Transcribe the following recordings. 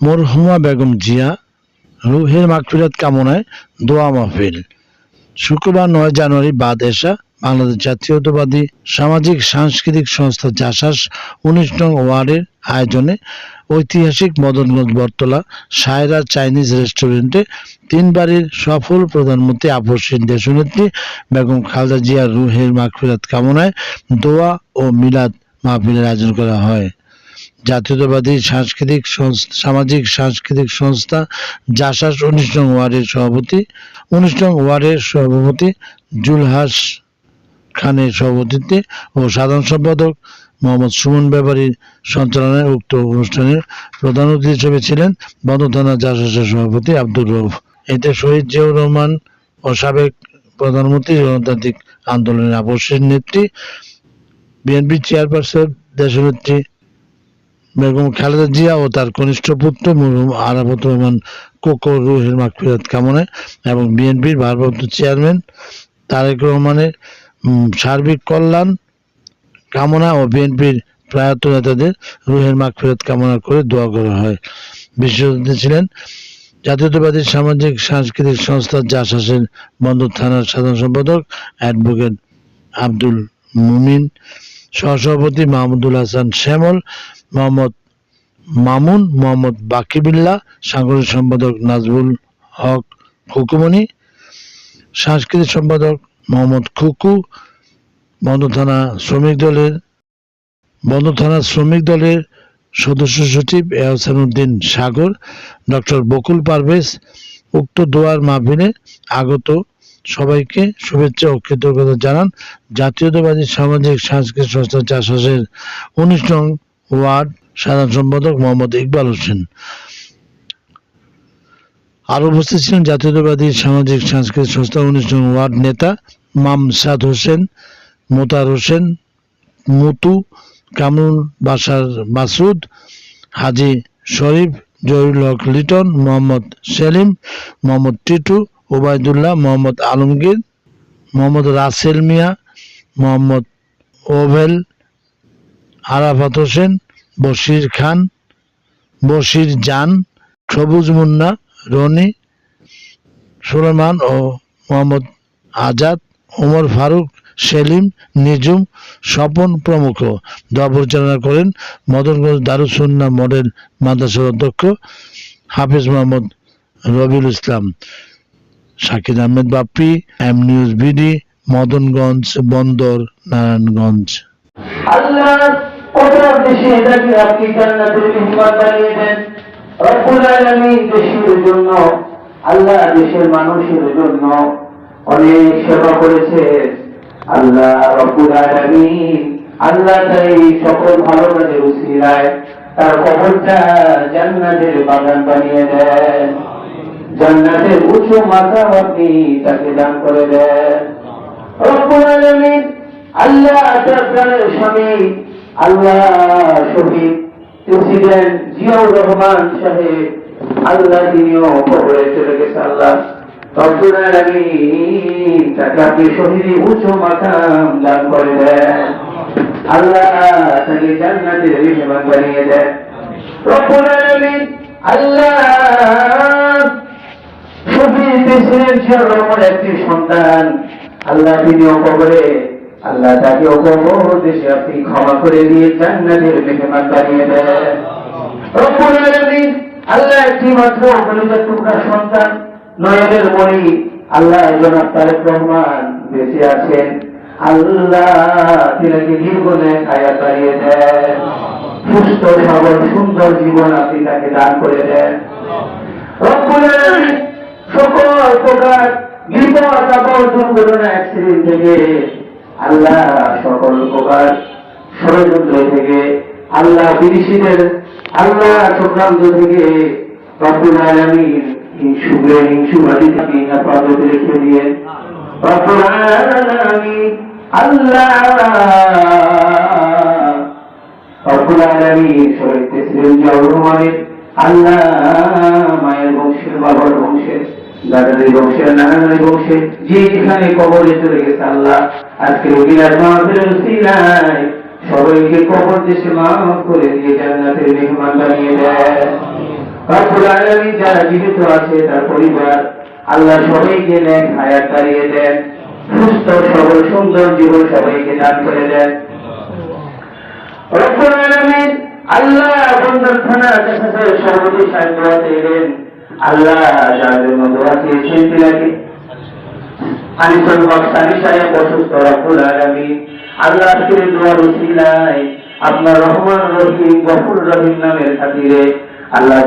মরহুমা বেগম জিয়া, রুহের মাগফিরাত কামনায় দোয়া মাহফিল। শুক্রবার নয় জানুয়ারি বাদ এশা, বাংলাদেশ জাতীয়তাবাদী সামাজিক সাংস্কৃতিক সংস্থা জাসাস উনিশ নং ওয়ার্ডের আয়োজনে ঐতিহাসিক মদনগঞ্জ বটতলা সায়রা চাইনিজ রেস্টুরেন্টে তিনবারের সফল প্রধানমন্ত্রী আপসীন দেশনেত্রী বেগম খালদা জিয়ার রুহের মাগফিরাত কামনায় দোয়া ও মিলাদ মাহফিলের আয়োজন করা হয়। জাতীয়তাবাদী সাংস্কৃতিক সামাজিক সাংস্কৃতিক সংস্থা জাসাস উনিশ নং ওয়ার্ডের সভাপতি, উনিশ নং ওয়ার্ডের সভাপতি জুলহাস খানের সভাপতিত্বে ও সাধারণ সম্পাদক মোহাম্মদ সুমন ব্যাপারীর সঞ্চালনায় উক্ত অনুষ্ঠানের প্রধান অতিথি হিসেবে ছিলেন বন্ধ থানা জাসাসের সভাপতি আব্দুর রৌফ এতে শহীদ জিয়াউর রহমান ও সাবেক প্রধানমন্ত্রী গণতান্ত্রিক আন্দোলনের আবশ্যের নেত্রী বিএনপি চেয়ারপারসন, দেশনেত্রী বেগম খালেদা জিয়া ও তার কনিষ্ঠ পুত্র মরহুম আরাফত রহমান কোকো রুহের মাগফিরাত কামনায় এবং বিএনপির ভারপ্রাপ্ত চেয়ারম্যান তারেক রহমানের সার্বিক কল্যাণ কামনা ও বিএনপির প্রয়াত নেতাদের রুহের মাগফিরাত কামনা করে দোয়া করা হয়। বিশেষ অতিথি ছিলেন জাতীয়তাবাদী সামাজিক সাংস্কৃতিক সংস্থা জাসাসের বন্দর থানার সাধারণ সম্পাদক অ্যাডভোকেট আব্দুল মুমিন। সহসভাপতি মাহমুদুল হাসান শ্যামল, মোহাম্মদ মামুন, মোহাম্মদ বাকিবিল্লা সাংগঠনিক সম্পাদক নাজবুল হক খুকুমণি সাংস্কৃতিক সম্পাদক মোহাম্মদ খুকু, বন্ধ থানা শ্রমিক দলের, বন্ধ থানা শ্রমিক দলের সদস্য সচিব এহসান উদ্দিন সাগর, ডক্টর বকুল পারভেজ, উক্ত দোয়ার মাহফিলে আগত সবাইকে শুভেচ্ছা ও কৃতজ্ঞতা জানান জাতীয়তাবাদী সামাজিক সাংস্কৃতিক সংস্থা চাষাসের উনিশ নং ওয়ার্ড সাধারণ সম্পাদক মোহাম্মদ ইকবাল হোসেন। আরও উপস্থিত ছিলেন জাতীয়তাবাদী সামাজিক সাংস্কৃতিক সংস্থা উনিশ নং ওয়ার্ড নেতা মামসাদ হোসেন মোতার হোসেন, মুতু, কামরুল বাসার মাসুদ, হাজি শরীফ, জহিরুল হক লিটন, মোহাম্মদ সেলিম, মোহাম্মদ টিটু ওবায়দুল্লাহ, মোহাম্মদ আলমগীর, মোহাম্মদ রাসেল মিয়া, মোহাম্মদ ওভেল, আরাফাত হোসেন, বশির খান, বশির জান, সবুজ মুন্না, রনি, সুলেমান ও মোহাম্মদ আজাদ, ওমর ফারুক, সেলিম নিজুম স্বপন প্রমুখ। দোয়া পরিচালনা করেন মদনগঞ্জ দারুসুন্না মডেল মাদ্রাসার অধ্যক্ষ Hafiz Mohammad Rabiul Islam. Shakir Ahmed Bappi, M news BD Madanganj Bandar, Narayanganj. Allah দেশের মানুষের জন্য অনেক সেবা করেছে। আল্লাহ রব্বুল আলামিন আল্লাহ তাই সকল ভালো কাজের উসিলায় তার কবরটা জান্নাতের বাগান বানিয়ে দেন। জান্নাতের উঁচু মাথা আপনি তাকে দান করে দেন। আল্লাহ স্বামী আল্লাহ শহীদ প্রেসিডেন্ট জিয়াউর রহমান সাহেব আল্লাহ তিনিও কবরে চলে গেছে আল্লাহ। তাকে আপনি শহীদি উচ্চ মাকাম দান করে দেন। আল্লাহ তাকে জান্নাতের বানিয়ে দেন। আল্লাহ প্রেসিডেন্ট জিয়াউর রহমান একটি সন্তান আল্লাহ তিনিও কবরে আল্লাহ তাকে কবর দেশে আপনি ক্ষমা করে দিয়ে জান্নাতের মেহমান বানিয়ে দেন। আল্লাহ একটি মাত্র কলিজার টুকরা সন্তান নয়নের মণি আল্লাহ জনাব তারেক রহমান বেঁচে আছেন। আল্লাহ তিনাকে জীবনে খায়া বাড়িয়ে দেন। সুস্থ, সবল, সুন্দর জীবন আপনি তাকে দান করে দেন। রব্বুল আলামিন সকল প্রকার বিপদ আপদ দুর্ঘটনা অ্যাক্সিডেন্ট থেকে আল্লাহ সকল প্রকার ষড়যন্ত্র থেকে, আল্লাহ বিদেশিদের আল্লাহ চক্রান্ত থেকে হিংসুকে হিংসু মাটি থেকে রেখে দিয়ে আল্লাহ আল্লাহ মায়ের বংশের বাবার বংশের দাদাদের বংশের, নানাদের বংশে যে যেখানে কবরে চলে গেছে আল্লাহ, আজকে রবিবার মাহফিলের উসিলায় সবাইকে কবর দেশে মাফ করে দিয়ে জান্নাতের মেহমান বানিয়ে দেন রব্বুল যারা জীবিত আছে, তার পরিবার, আল্লাহ সবাইকে নেন হায়াত দাঁড়িয়ে দেন। সুস্থ, সবল, সুন্দর জীবন সবাইকে দান করে দেন। আল্লাহ বন্দর থানা সর্বদি সাহায্য চাইলেন আল্লাহ যার জন্য দোয়া চেয়েছেন তিনাকে আনিসুল হক সানি সাহেব অসুস্থ রব্বুল আলামিন। আল্লাহ আজকের দোয়ার উসিলায় আপনার রহমান রহিম, গফুর রহিম নামের খাতিরে আল্লাহ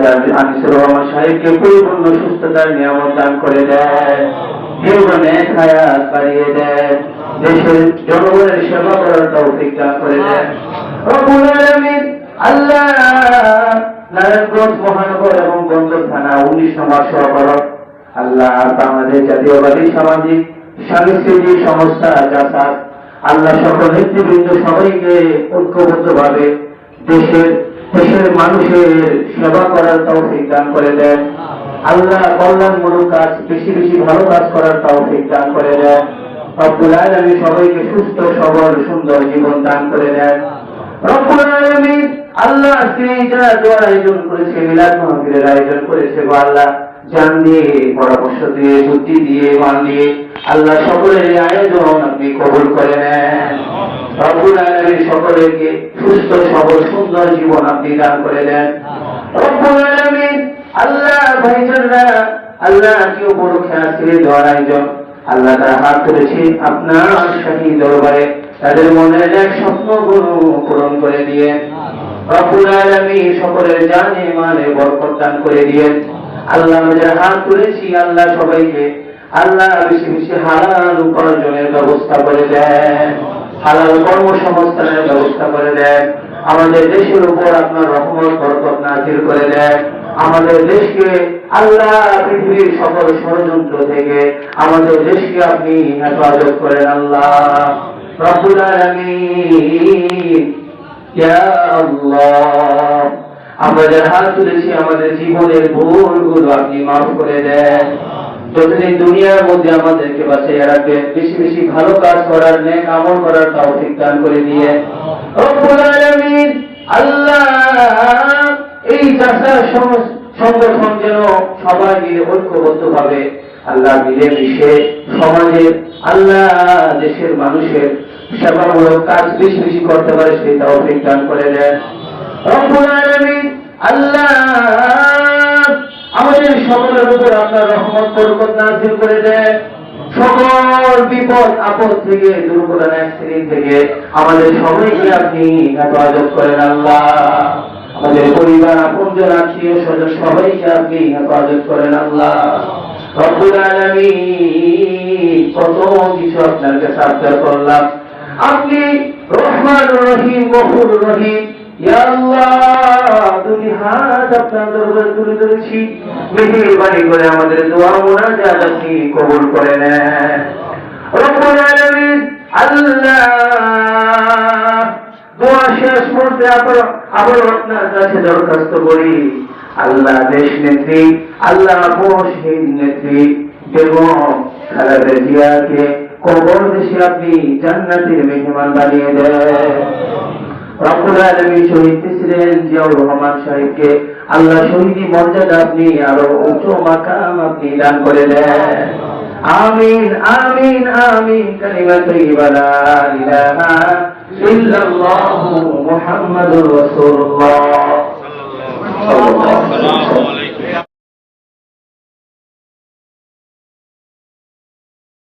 আনিসুর রহমান সাহেবকে পরিপূর্ণ সুস্থতার নিয়ামত দান করে দেয়। জীবনে হায়াত বাড়িয়ে দেয়। দেশের জনগণের সেবা করার তৌফিক দান করে দেয়। রব্বুল আলামিন, আল্লাহ নারায়ণগঞ্জ, মহানগর এবং বন্দর থানা উনিশ নম্বর সহকরক আল্লাহ বাংলাদেশ জাতীয়বাদী সামাজিক সাংস্কৃতিক সংস্থা জাসাদ আল্লাহ সকল নেতৃবৃন্দ সবাইকে ঐক্যবদ্ধ ভাবে দেশের দেশের মানুষের সেবা করার তৌফিক দান করে দেন। আল্লাহ কল্যাণমূলক কাজ, বেশি বেশি ভালো কাজ করার তৌফিক দান করে দেন। রব্বুল আলামিন সবাইকে সুস্থ, সবল, সুন্দর জীবন দান করে দেন। রব্বুল আলামিন আল্লাহ আজকে দোয়ার আয়োজন করেছে, মিলাদ মাহফিলের আয়োজন করেছে আল্লাহ, জান দিয়ে, পরামর্শ দিয়ে, বুদ্ধি দিয়ে, মান দিয়ে, আল্লাহ সকলের আয়োজন আপনি কবুল করে নেন। সুস্থ, সবল, সুন্দর জীবন আপনি দান করে দেন। আল্লাহ, ভাইজানরা, আল্লাহ খেয়া ছেড়ে দেওয়ার আয়োজন? আল্লাহ তারা হাত আপনার শাহী দরবারে, তাদের মনের এক স্বপ্নগুলো পূরণ করে দিয়ে। সকলের জানে মানে বরকত দান করে দিয়ে আল্লাহ আমাদের হাত আল্লাহ সবাইকে, আল্লাহ বেশি বেশি হালাল উপার্জনের ব্যবস্থা করে দেন। হালাল কর্মসংস্থানের ব্যবস্থা করে দেন। আমাদের দেশের উপর আপনার রহমত, বরকত নাজির করে দেন। আমাদের দেশকে আল্লাহ পৃথিবীর সকল ষড়যন্ত্র থেকে আমাদের দেশকে আপনি হেফাজত করেন আল্লাহ। রব্বুল আলামিন। আল্লাহ আমাদের হাত তুলেছি, আমাদের জীবনের ভুলগুলো আপনি মাফ করে দেন। যতদিন দুনিয়ার মধ্যে আমাদেরকে বাঁচিয়ে রাখবেন, বেশি বেশি ভালো কাজ করার, নেক আমল করার তৌফিক দান করে দিয়ে। এই চাষার সংগঠন যেন সবাই মিলে ঐক্যবদ্ধ ভাবে আল্লাহ মিলে মিশে সমাজের, আল্লাহ দেশের মানুষের সেবামূলক কাজ বেশি বেশি করতে পারে সেই তৌফিক দান করে দেন আল্লাহ আমাদের সকলের উপর আপনার রহমত, বরকত নাযিল করে দেন সকল বিপদ, আপদ থেকে, দুর্ঘটনা অ্যাক্সিডেন্ট থেকে আমাদের সবাইকে আপনি হেফাজত করেন, আল্লাহ। আমাদের পরিবার, আপনজন, আত্মীয় স্বজন, সবাইকে আপনি হেফাজত করেন, আল্লাহ। রব্বুল আলামিন, কত কিছু আপনার কাছে আবদার করলাম। আপনি রহমান রহিম, গফুর রহিম। আবার আপনার কাছে দরখাস্ত করি। আল্লাহ দেশ নেত্রী, আল্লাহ নেত্রী খালেদা জিয়াকে কবর দেশে আপনি জান্নাতের মেহমান বানিয়ে দেন। রব্বুল আলামিন শহীদ প্রেসিডেন্ট জিয়াউর রহমান সাহেবকে। আল্লাহ শহীদি মর্যাদা আপনি আরও উচ্চ মাকাম আপনি দান করে দেন। আমিন আমিন আমিন, কালিমা তৈবা ইলাহা ইল্লাল্লাহু মুহাম্মাদুর রাসূলুল্লাহ।